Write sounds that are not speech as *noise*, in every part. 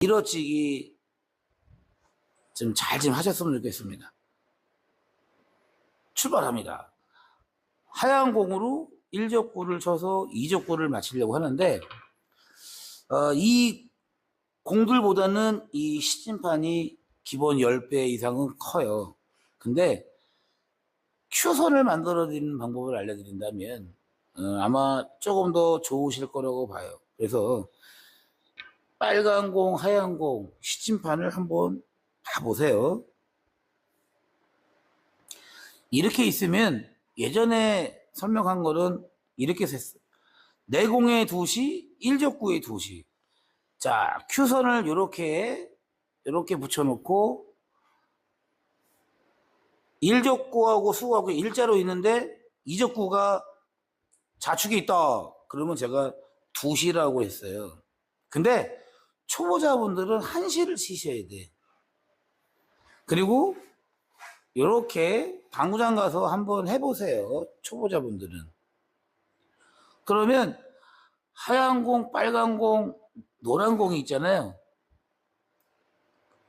밀어치기 좀 잘 좀 하셨으면 좋겠습니다. 출발합니다. 하얀 공으로 1적구를 쳐서 2적구를 맞추려고 하는데 어, 이 공들보다는 이 시침판이 기본 10배 이상은 커요. 근데 큐선을 만들어 드리는 방법을 알려드린다면 어, 아마 조금 더 좋으실 거라고 봐요. 그래서 빨간 공, 하얀 공, 시침판을 한번 봐보세요. 이렇게 있으면 예전에 설명한 거는 이렇게. 네 공에 2시, 1적구에 2시. 자, 큐선을 이렇게 이렇게 붙여놓고 1적구하고 수하고 일자로 있는데 2적구가 좌측에 있다. 그러면 제가 2시라고 했어요. 근데 초보자분들은 1시를 치셔야 돼. 그리고 이렇게 당구장 가서 한번 해보세요. 초보자분들은. 그러면 하얀 공, 빨간 공, 노란 공이 있잖아요.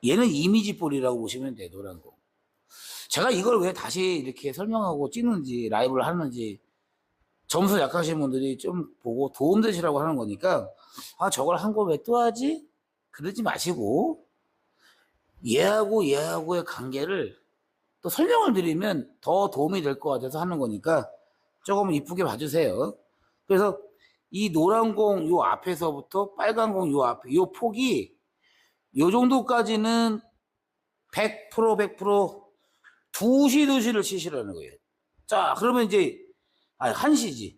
얘는 이미지 볼이라고 보시면 돼요. 노란 공. 제가 이걸 왜 다시 이렇게 설명하고 찍는지 라이브를 하는지 점수 약하신 분들이 좀 보고 도움 되시라고 하는 거니까 아 저걸 한거왜또 하지? 그러지 마시고 얘하고 얘하고의 관계를 또 설명을 드리면 더 도움이 될 것 같아서 하는 거니까 조금 이쁘게 봐주세요. 그래서 이 노란 공 요 앞에서부터 빨간 공 요 앞에 요 폭이 요 정도까지는 100% 100% 2시 2시를 치시라는 거예요. 자, 그러면 이제 아, 1시지.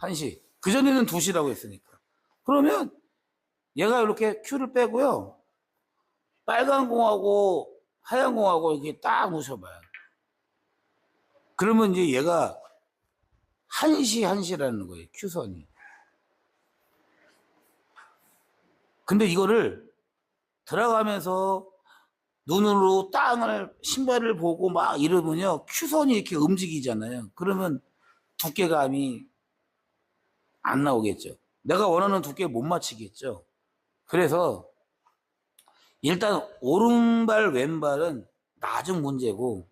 1시. *laughs* 그 전에는 2시라고 했으니까. 그러면 얘가 이렇게 큐를 빼고요. 빨간 공하고 하얀 공하고 이렇게 딱 놓으셔봐요. 그러면 이제 얘가 1시, 1시라는 거예요. 큐선이. 근데 이거를 들어가면서 눈으로 땅을 신발을 보고 막 이러면요 큐선이 이렇게 움직이잖아요. 그러면 두께감이 안 나오겠죠. 내가 원하는 두께 못 맞추겠죠. 그래서 일단 오른발 왼발은 나중 문제고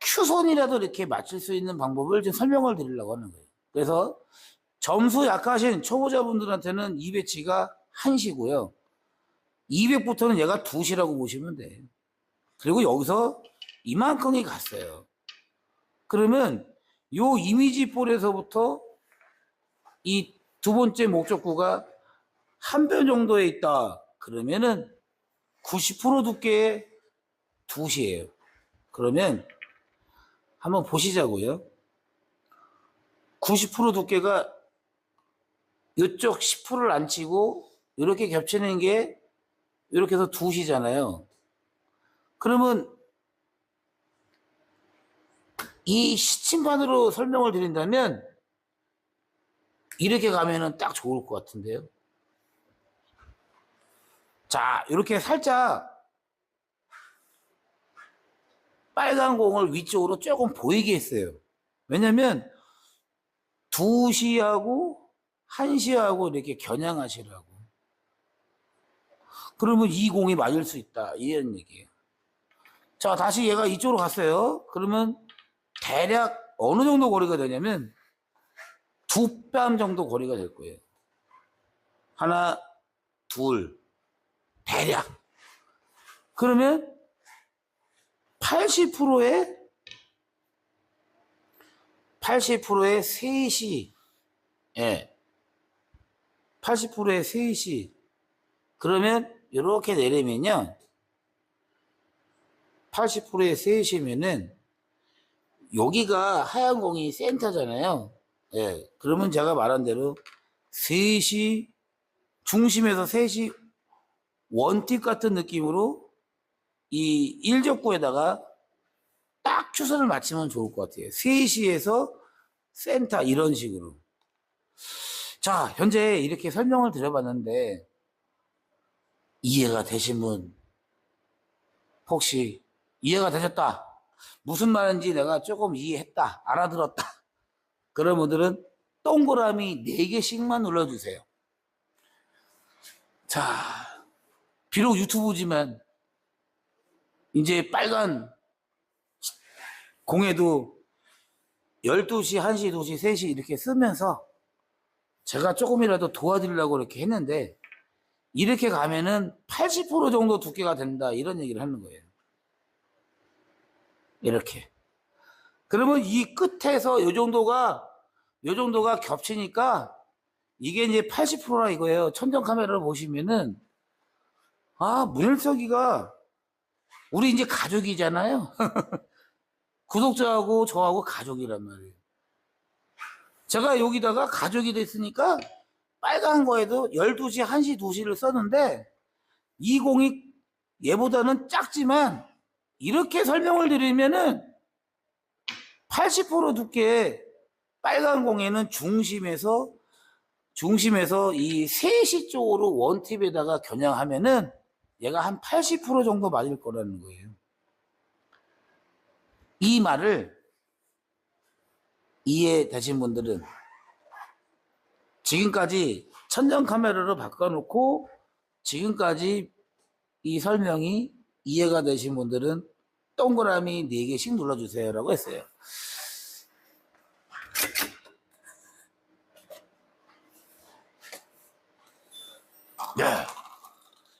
큐선이라도 이렇게 맞출 수 있는 방법을 좀 설명을 드리려고 하는 거예요. 그래서 점수 약하신 초보자분들한테는 이 배치가 1시고요. 200부터는 얘가 2시라고 보시면 돼요. 그리고 여기서 이만큼이 갔어요. 그러면 요 이미지 볼에서부터 이 두 번째 목적구가 한변 정도에 있다. 그러면은 90% 두께의 2시예요. 그러면 한번 보시자고요. 90% 두께가 이쪽 10%를 안 치고 이렇게 겹치는 게 이렇게 해서 2시잖아요. 그러면 이 시침판으로 설명을 드린다면 이렇게 가면은 딱 좋을 것 같은데요. 자, 이렇게 살짝 빨간 공을 위쪽으로 조금 보이게 했어요. 왜냐면 2시하고 1시하고 이렇게 겨냥하시라고. 그러면 이 공이 맞을 수 있다. 이런 얘기예요. 자, 다시 얘가 이쪽으로 갔어요. 그러면 대략 어느 정도 거리가 되냐면 두 뺨 정도 거리가 될 거예요. 하나, 둘, 대략. 그러면 80%의 80%의 3시, 예. 80%의 3시. 그러면 이렇게 내리면요. 80%의 3시면은 여기가 하얀 공이 센터잖아요. 예. 그러면 제가 말한 대로 3시, 중심에서 3시 원팁 같은 느낌으로 이 1적구에다가 딱 추선을 맞추면 좋을 것 같아요. 3시에서 센터 이런 식으로. 자, 현재 이렇게 설명을 드려봤는데 이해가 되신 분 혹시 이해가 되셨다. 무슨 말인지 내가 조금 이해했다. 알아들었다. 그런 분들은 동그라미 4개씩만 눌러주세요. 자, 비록 유튜브지만 이제 빨간 공에도 12시, 1시, 2시, 3시 이렇게 쓰면서 제가 조금이라도 도와드리려고 이렇게 했는데 이렇게 가면은 80% 정도 두께가 된다 이런 얘기를 하는 거예요. 이렇게. 그러면 이 끝에서 요 정도가 요 정도가 겹치니까 이게 이제 80%라 이거예요. 천정 카메라를 보시면은 아 문일석이가 우리 이제 가족이잖아요. *laughs* 구독자하고 저하고 가족이란 말이에요. 제가 여기다가 가족이 됐으니까 빨간 거에도 12시, 1시, 2시를 썼는데 이 공이 얘보다는 작지만 이렇게 설명을 드리면은 80% 두께 빨간 공에는 중심에서 중심에서 이 3시 쪽으로 원팁에다가 겨냥하면은 얘가 한 80% 정도 맞을 거라는 거예요. 이 말을 이해되신 분들은 지금까지 천정 카메라로 바꿔놓고 지금까지 이 설명이 이해가 되신 분들은 동그라미 4개씩 눌러주세요 라고 했어요. 네.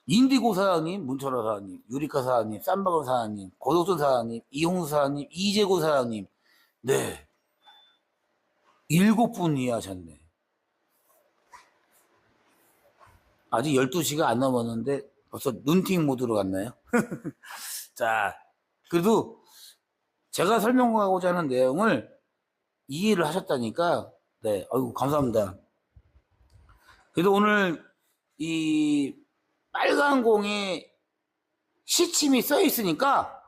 인디고 사장님, 문철호 사장님, 유리카 사장님, 쌈박은 사장님, 고덕준 사장님, 이홍수 사장님, 이재고 사장님. 네. 일곱 분 이해하셨네. 아직 12시가 안 넘었는데 벌써 눈팅 모드로 갔나요? *laughs* 자, 그래도 제가 설명하고자 하는 내용을 이해를 하셨다니까, 네, 아이고, 감사합니다. 그래도 오늘 이 빨간 공에 시침이 써 있으니까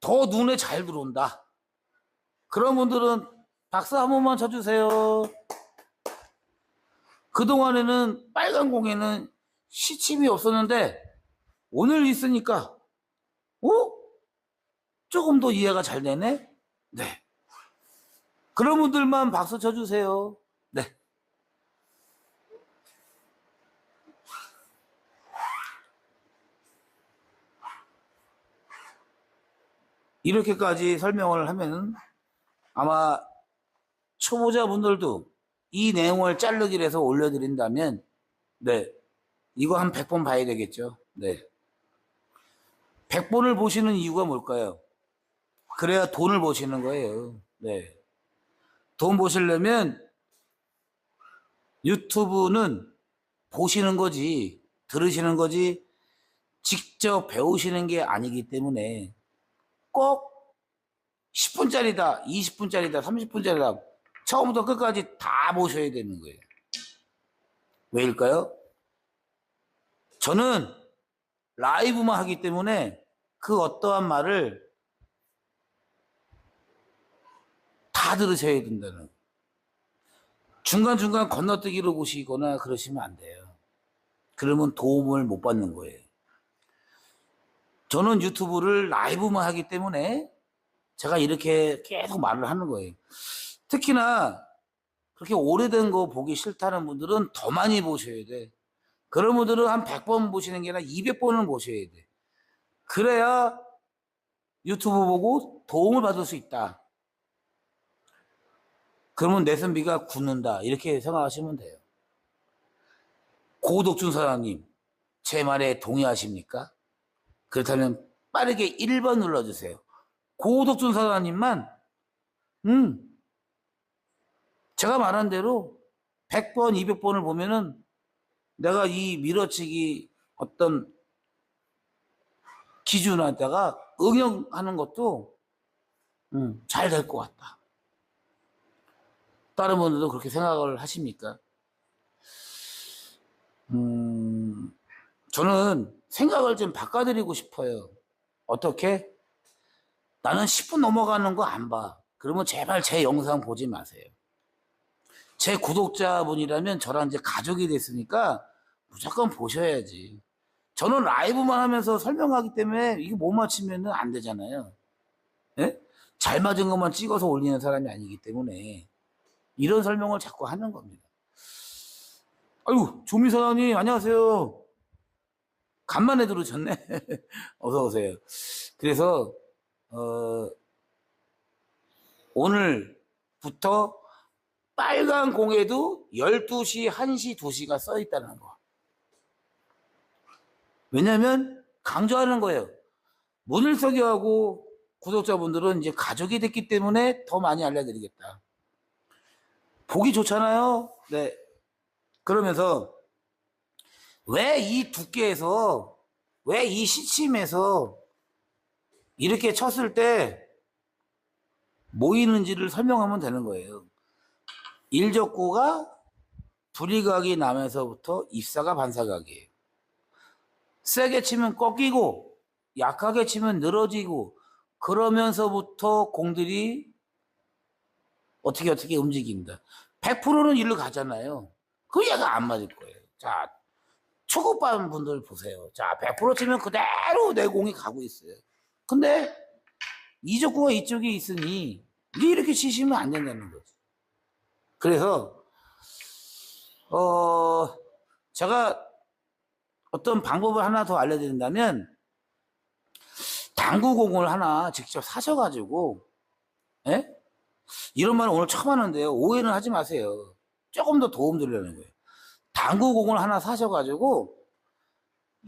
더 눈에 잘 들어온다. 그런 분들은 박수 한 번만 쳐주세요. 그동안에는 빨간 공에는 시침이 없었는데 오늘 있으니까 어? 조금 더 이해가 잘 되네? 네. 그런 분들만 박수 쳐주세요. 네. 이렇게까지 설명을 하면 아마 초보자분들도 이 내용을 자르기로 해서 올려드린다면 네 이거 한 100번 봐야 되겠죠. 네. 100번을 보시는 이유가 뭘까요? 그래야 돈을 버시는 거예요. 네돈 버시려면 유튜브는 보시는 거지 들으시는 거지 직접 배우시는 게 아니기 때문에 꼭 10분짜리다, 20분짜리다, 30분짜리다, 처음부터 끝까지 다 보셔야 되는 거예요. 왜일까요? 저는 라이브만 하기 때문에 그 어떠한 말을 다 들으셔야 된다는. 중간중간 건너뛰기로 보시거나 그러시면 안 돼요. 그러면 도움을 못 받는 거예요. 저는 유튜브를 라이브만 하기 때문에 제가 이렇게 계속 말을 하는 거예요. 특히나 그렇게 오래된 거 보기 싫다는 분들은 더 많이 보셔야 돼. 그런 분들은 한 100번 보시는 게 아니라 200번은 보셔야 돼. 그래야 유튜브 보고 도움을 받을 수 있다. 그러면 내 선비가 굳는다. 이렇게 생각하시면 돼요. 고독준 사장님, 제 말에 동의하십니까? 그렇다면 빠르게 1번 눌러주세요. 고독준 사장님만, 음, 제가 말한 대로 100번, 200번을 보면은 내가 이 밀어치기 어떤 기준에다가 응용하는 것도 음, 잘 될 것 같다. 다른 분들도 그렇게 생각을 하십니까? 음, 저는 생각을 좀 바꿔드리고 싶어요. 어떻게? 나는 10분 넘어가는 거 안 봐. 그러면 제발 제 영상 보지 마세요. 제 구독자분이라면 저랑 이제 가족이 됐으니까 무조건 보셔야지. 저는 라이브만 하면서 설명하기 때문에 이게 못 맞추면 안 되잖아요. 예? 잘 맞은 것만 찍어서 올리는 사람이 아니기 때문에 이런 설명을 자꾸 하는 겁니다. 아유, 조미 사장님, 안녕하세요. 간만에 들으셨네. *laughs* 어서 오세요. 그래서 어, 오늘부터 빨간 공에도 12시, 1시, 2시가 써 있다는 거. 왜냐면 강조하는 거예요. 문일석이하고 구독자분들은 이제 가족이 됐기 때문에 더 많이 알려드리겠다. 보기 좋잖아요. 네. 그러면서 왜 이 두께에서 왜 이 시침에서 이렇게 쳤을 때 모이는지를 설명하면 되는 거예요. 일적구가 불이각이 나면서부터 입사가 반사각이에요. 세게 치면 꺾이고 약하게 치면 늘어지고 그러면서부터 공들이 어떻게 어떻게 움직입니다. 100%는 일로 가잖아요. 그 얘가 안 맞을 거예요. 자, 초급반 분들 보세요. 자, 100% 치면 그대로 내 공이 가고 있어요. 근데 이적구가 이쪽에 있으니 이렇게 치시면 안 된다는 거죠. 그래서 어 제가 어떤 방법을 하나 더 알려드린다면 당구공을 하나 직접 사셔가지고 예? 이런 말은 오늘 처음 하는데요 오해는 하지 마세요 조금 더 도움 드리려는 거예요 당구공을 하나 사셔가지고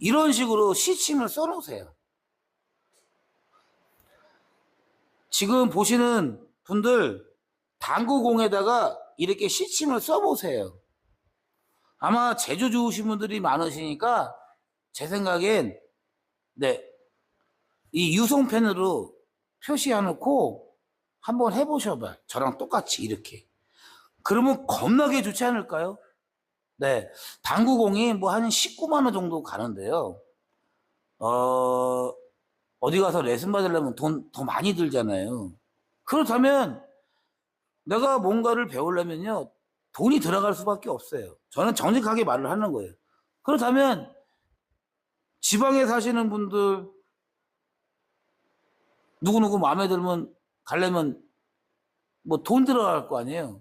이런 식으로 시침을 써놓으세요 지금 보시는 분들 당구공에다가 이렇게 시침을 써보세요. 아마 제주 좋으신 분들이 많으시니까 제 생각엔 네, 이 유성펜으로 표시해놓고 한번 해보셔봐. 저랑 똑같이 이렇게. 그러면 겁나게 좋지 않을까요? 네, 당구공이 뭐 한 19만 원 정도 가는데요. 어, 어디 가서 레슨 받으려면 돈 더 많이 들잖아요. 그렇다면 내가 뭔가를 배우려면요 돈이 들어갈 수밖에 없어요. 저는 정직하게 말을 하는 거예요. 그렇다면 지방에 사시는 분들 누구누구 마음에 들면 가려면 뭐 돈 들어갈 거 아니에요.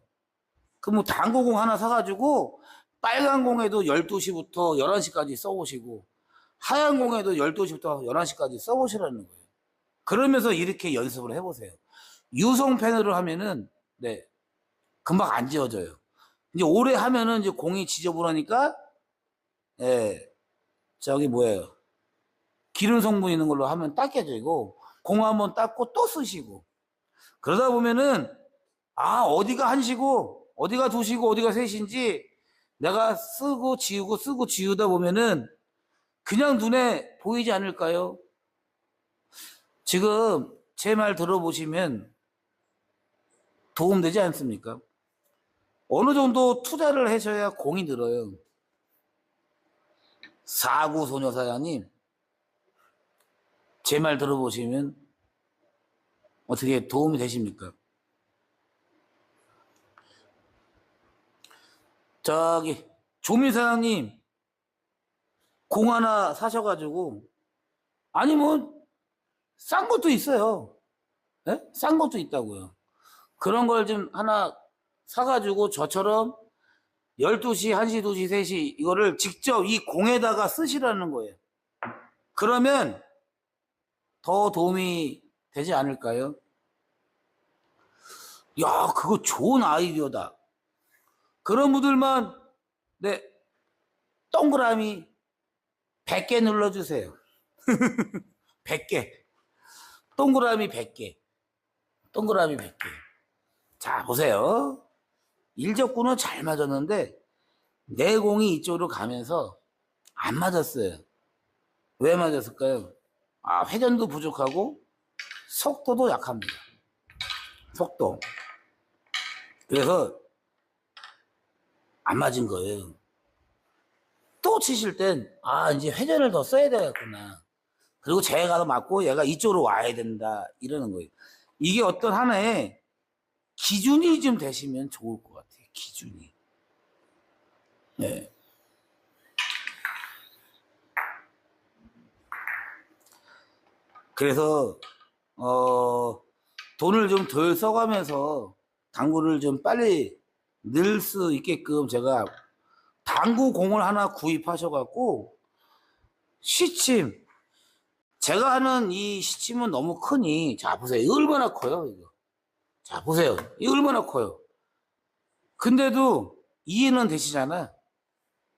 그럼 뭐 당구공 하나 사가지고 빨간 공에도 12시부터 11시까지 써보시고 하얀 공에도 12시부터 11시까지 써보시라는 거예요. 그러면서 이렇게 연습을 해보세요. 유성펜으로 하면은, 네, 금방 안 지워져요. 이제 오래 하면은 이제 공이 지저분하니까, 예, 저기 뭐예요. 기름 성분 있는 걸로 하면 닦여지고, 공 한번 닦고 또 쓰시고. 그러다 보면은, 아, 어디가 한시고, 어디가 두시고, 어디가 셋인지 내가 쓰고 지우고 쓰고 지우다 보면은 그냥 눈에 보이지 않을까요? 지금 제 말 들어보시면 도움되지 않습니까? 어느 정도 투자를 하셔야 공이 늘어요. 사구 소녀사장님, 제 말 들어보시면 어떻게 도움이 되십니까? 저기 조미 사장님 공 하나 사셔가지고 아니면 싼 것도 있어요. 예? 싼 것도 있다고요. 그런 걸 좀 하나 사가지고 저처럼 12시, 1시, 2시, 3시 이거를 직접 이 공에다가 쓰시라는 거예요. 그러면 더 도움이 되지 않을까요? 야, 그거 좋은 아이디어다. 그런 분들만 네 동그라미 100개 눌러주세요. *laughs* 100개. 동그라미 100개. 동그라미 100개. 자, 보세요. 일적구는 잘 맞았는데, 내 공이 이쪽으로 가면서 안 맞았어요. 왜 맞았을까요? 아, 회전도 부족하고, 속도도 약합니다. 속도. 그래서, 안 맞은 거예요. 또 치실 땐, 아, 이제 회전을 더 써야 되겠구나. 그리고 제가 더 맞고 얘가 이쪽으로 와야 된다. 이러는 거예요. 이게 어떤 하나의 기준이 좀 되시면 좋을 것 같아요. 기준이. 네. 그래서, 어, 돈을 좀 덜 써가면서 당구를 좀 빨리 늘 수 있게끔 제가 당구 공을 하나 구입하셔갖고 시침. 제가 하는 이 시침은 너무 크니, 자, 보세요. 얼마나 커요, 이거. 자, 보세요. 이거 얼마나 커요. 근데도 이해는 되시잖아.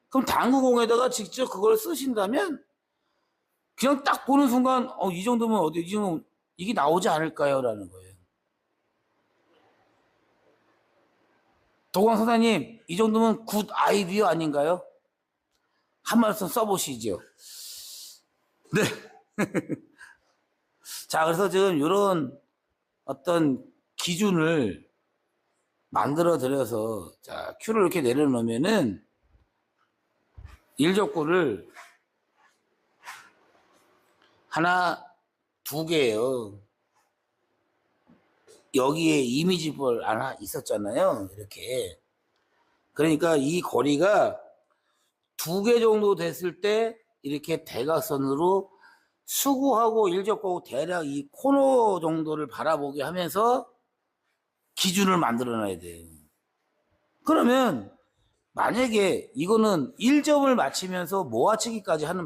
그럼 당구공에다가 직접 그걸 쓰신다면, 그냥 딱 보는 순간, 어, 이 정도면 어디, 이 정도, 이게 나오지 않을까요? 라는 거예요. 도광 사장님, 이 정도면 굿 아이디어 아닌가요? 한 말씀 써보시죠. 네. *laughs* 자, 그래서 지금 이런 어떤 기준을 만들어 드려서, 자, 큐를 이렇게 내려놓으면은, 일족구를 하나, 두 개예요. 여기에 이미지볼 하나 있었잖아요. 이렇게. 그러니까 이 거리가 두 개 정도 됐을 때 이렇게 대각선으로 수구하고 일적하고 대략 이 코너 정도를 바라보게 하면서 기준을 만들어 놔야 돼요. 그러면 만약에 이거는 1점을 맞히면서 모아치기까지 하는